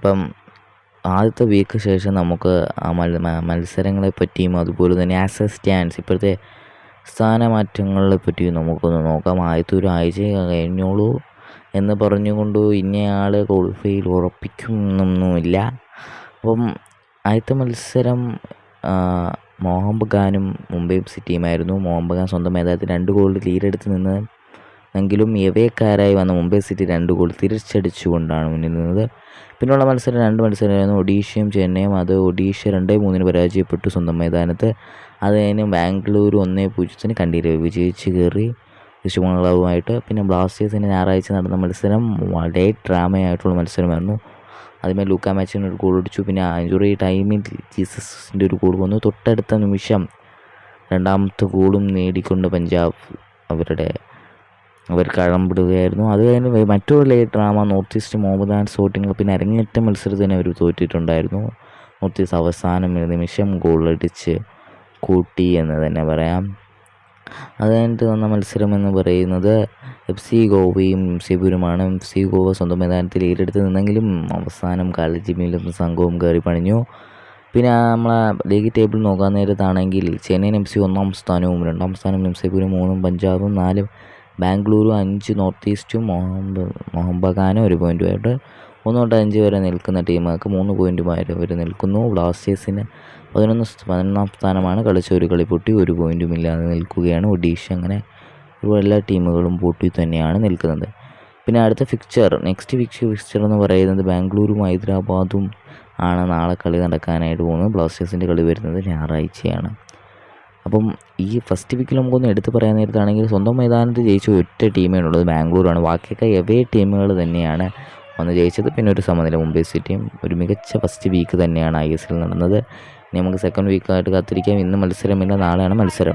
അപ്പം ആദ്യത്തെ വീക്ക് ശേഷം നമുക്ക് ആ മത്സരങ്ങളെ പറ്റിയും അതുപോലെ തന്നെ ആസ് എ സ്റ്റാൻഡ്സ് ഇപ്പോഴത്തെ സ്ഥാനമാറ്റങ്ങളെ പറ്റിയും നമുക്കൊന്ന് നോക്കാം. ആദ്യത്തെ ഒരു ആഴ്ച കഴിഞ്ഞോളൂ എന്ന് പറഞ്ഞുകൊണ്ട് ഇന്നയാൾ ക്വാളിഫൈയിൽ ഉറപ്പിക്കുന്നൊന്നുമില്ല അപ്പം ആദ്യത്തെ മത്സരം മോഹൻ ബഗാനും മുംബൈ സിറ്റിയുമായിരുന്നു. മോഹൻ ബഗാൻ സ്വന്തം മേധാവിത്തിൽ രണ്ട് ഗോളിൽ ലീഡെടുത്ത് നിന്ന് എങ്കിലും എവേക്കാരായി വന്ന മുംബൈ സിറ്റി രണ്ട് ഗോൾ തിരിച്ചടിച്ചുകൊണ്ടാണ് മുന്നിൽ നിന്നത്. പിന്നുള്ള മത്സരം രണ്ട് മത്സരമായിരുന്നു ഒഡീഷയും ചെന്നൈയും. അത് ഒഡീഷ രണ്ടേ മൂന്നിന് പരാജയപ്പെട്ടു സ്വന്തം മൈതാനത്ത്. അത് കഴിഞ്ഞ് ബാംഗ്ലൂർ ഒന്നേ പൂജ്യത്തിന് കണ്ടീര് വിജയിച്ച് കയറി വിശ്വമംഗളവുമായിട്ട്. പിന്നെ ബ്ലാസ്റ്റേഴ്സിന് ഞായറാഴ്ച നടന്ന മത്സരം വളരെ ഡ്രാമയായിട്ടുള്ള മത്സരമായിരുന്നു. ആദ്യമേ ലൂക്ക മാച്ചിന് ഒരു ഗോൾ അടിച്ചു. പിന്നെ ഇഞ്ചുറി ടൈമിൽ ജീസസിന്റെ ഒരു ഗോൾ വന്നു. തൊട്ടടുത്ത നിമിഷം രണ്ടാമത്തെ ഗോളും നേടിക്കൊണ്ട് പഞ്ചാബ് അവരുടെ അവർ കഴമ്പിടുകയായിരുന്നു. അത് കഴിഞ്ഞ് മറ്റൊരു late drama north east Mohammedan സോട്ടിങ്ങൾ പിന്നെ അരങ്ങേറ്റ തന്നെ അവർ തോറ്റിട്ടുണ്ടായിരുന്നു. നോർത്ത് ഈസ്റ്റ് അവസാനം നിമിഷം ഗോളടിച്ച് കൂട്ടി എന്ന് തന്നെ പറയാം. അത് കഴിഞ്ഞിട്ട് വന്ന മത്സരം എന്ന് പറയുന്നത് എഫ് സി ഗോവയും എം എഫ് സി ഗോവ സ്വന്തം മൈതാനത്തിൽ ഏറ്റെടുത്ത് നിന്നെങ്കിലും അവസാനം കാലജിമിലും സംഘവും കയറി പണിഞ്ഞു. പിന്നെ നമ്മളെ ലീഗ് ടേബിൾ നോക്കാൻ നേരത്താണെങ്കിൽ ചെന്നൈയിൻ എം സി ഒന്നാം സ്ഥാനവും രണ്ടാം സ്ഥാനം എം സി പുരം മൂന്നും പഞ്ചാബും നാലും ബാംഗ്ലൂരും അഞ്ച് നോർത്ത് ഈസ്റ്റും മോഹൻ ബഗാനും ഒരു പോയിന്റുമായിട്ട് ഒന്ന് തൊട്ട് അഞ്ച് വരെ നിൽക്കുന്ന ടീമുകൾക്ക് മൂന്ന് പോയിന്റുമായിട്ട് അവർ നിൽക്കുന്നു. ബ്ലാസ്റ്റേഴ്സിന് പതിനൊന്ന് പതിനൊന്നാം സ്ഥാനമാണ് കളിച്ച ഒരു കളി പൊട്ടി ഒരു പോയിന്റും ഇല്ലാതെ നിൽക്കുകയാണ്. ഒഡീഷ അങ്ങനെ എല്ലാ ടീമുകളും പൊട്ടി തന്നെയാണ് നിൽക്കുന്നത്. പിന്നെ അടുത്ത ഫിക്ചർ നെക്സ്റ്റ് ഫിക്ചർ ഫിക്ചർ എന്ന് പറയുന്നത് ബാംഗ്ലൂരും ഹൈദരാബാദും ആണ് നാളെ കളി നടക്കാനായിട്ട് പോകുന്നത്. ബ്ലാസ്റ്റേഴ്സിന്റെ കളി വരുന്നത് ഞായറാഴ്ചയാണ്. അപ്പം ഈ ഫസ്റ്റ് വീക്കിൽ നമുക്കൊന്ന് എടുത്ത് പറയാൻ നേരത്താണെങ്കിൽ സ്വന്തം മൈതാനത്ത് ജയിച്ച ഒറ്റ ടീമേ ഉള്ളത് ബാംഗ്ലൂരാണ്. ബാക്കിയൊക്കെ എവേ ടീമുകൾ തന്നെയാണ് വന്ന് ജയിച്ചത്. പിന്നെ ഒരു സമനില മുംബൈ സിറ്റിയും ഒരു മികച്ച ഫസ്റ്റ് വീക്ക് തന്നെയാണ് ഐ എസ് എൽ നടന്നത്. ഇനി നമുക്ക് സെക്കൻഡ് വീക്കായിട്ട് കാത്തിരിക്കാം. ഇന്ന് മത്സരമില്ല. നാളെയാണ് മത്സരം.